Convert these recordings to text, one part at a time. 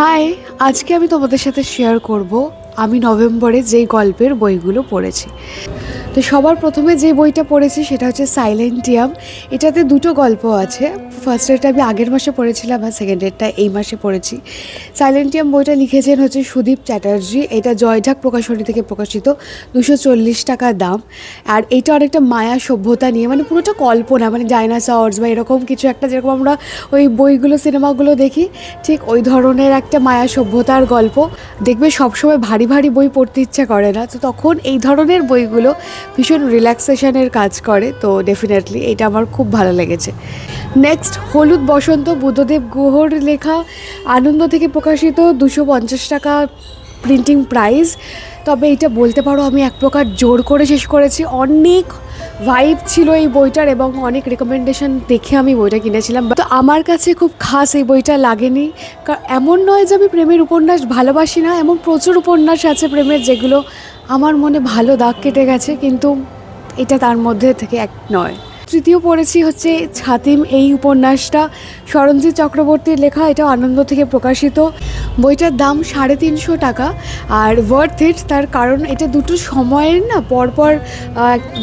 High আজকে আমি তোমাদের সাথে শেয়ার করব আমি নভেম্বরে যেই গল্পের বইগুলো পড়েছি। তো সবার প্রথমে যে বইটা পড়েছি সেটা হচ্ছে সাইলেন্টিয়াম। এটাতে দুটো গল্প আছে। ফার্স্ট ডেটটা আমি আগের মাসে পড়েছিলাম আর সেকেন্ড ডেটটা এই মাসে পড়েছি। সাইলেন্টিয়াম বইটা লিখেছেন হচ্ছে সুদীপ চ্যাটার্জি। এটা জয়ঢাক প্রকাশনী থেকে প্রকাশিত, দুশো চল্লিশ টাকা দাম। আর এটা অনেকটা মায়া সভ্যতা নিয়ে মানে পুরোটা কল্পনা মানে ডাইনাসর্স বা এরকম কিছু একটা যেরকম আমরা ওই বইগুলো, সিনেমাগুলো দেখি, ঠিক ওই ধরনের একটা মায়া সভ্যতার গল্প। দেখবে সবসময় ভারী ভারী বই পড়তে ইচ্ছা করে না। তো তখন এই ধরনের বইগুলো ভীষণ রিল্যাক্সেশনের কাজ করে, তো ডেফিনেটলি এটা আমার খুব ভালো লেগেছে। নেক্সট হলুদ বসন্ত বুদ্ধদেব গুহর লেখা আনন্দ থেকে প্রকাশিত দুশো পঞ্চাশ টাকা প্রিন্টিং প্রাইস তবে এটা বলতে পারো, আমি এক প্রকার জোর করে শেষ করেছি। অনেক ভাইব ছিল এই বইটার এবং অনেক রেকমেন্ডেশন দেখে আমি বইটা কিনেছিলাম। তো আমার কাছে খুব খাস এই বইটা লাগেনি। কারণ এমন নয় যে আমি প্রেমের উপন্যাস ভালোবাসি না, এমন প্রচুর উপন্যাস আছে প্রেমের যেগুলো আমার মনে ভালো দাগ কেটে গেছে, কিন্তু এটা তার মধ্যে থেকে এক নয়। তৃতীয় পড়েছি হচ্ছে ছাতিম এই উপন্যাসটা। সরঞ্জিৎ চক্রবর্তীর লেখা, এটা আনন্দ থেকে প্রকাশিত। বইটার দাম সাড়ে তিনশো টাকা আর ওয়ার্থ ইট তার কারণ এটা দুটো সময়ের না, পরপর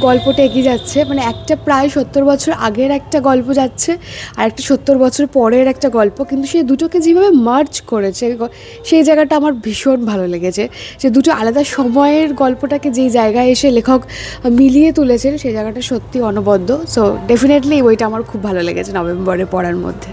গল্পটা এগিয়ে যাচ্ছে। মানে একটা প্রায় সত্তর বছর আগের একটা গল্প যাচ্ছে আর একটা সত্তর বছর পরের একটা গল্প। কিন্তু সেই দুটোকে যেভাবে মার্চ করেছে সেই জায়গাটা আমার ভীষণ ভালো লেগেছে। যে দুটো আলাদা সময়ের গল্পটাকে যেই জায়গায় এসে লেখক মিলিয়ে তুলেছেন, সেই জায়গাটা সত্যি অনবদ্য। সো ডেফিনেটলি বইটা আমার খুব ভালো লেগেছে নভেম্বরে পড়ার মধ্যে।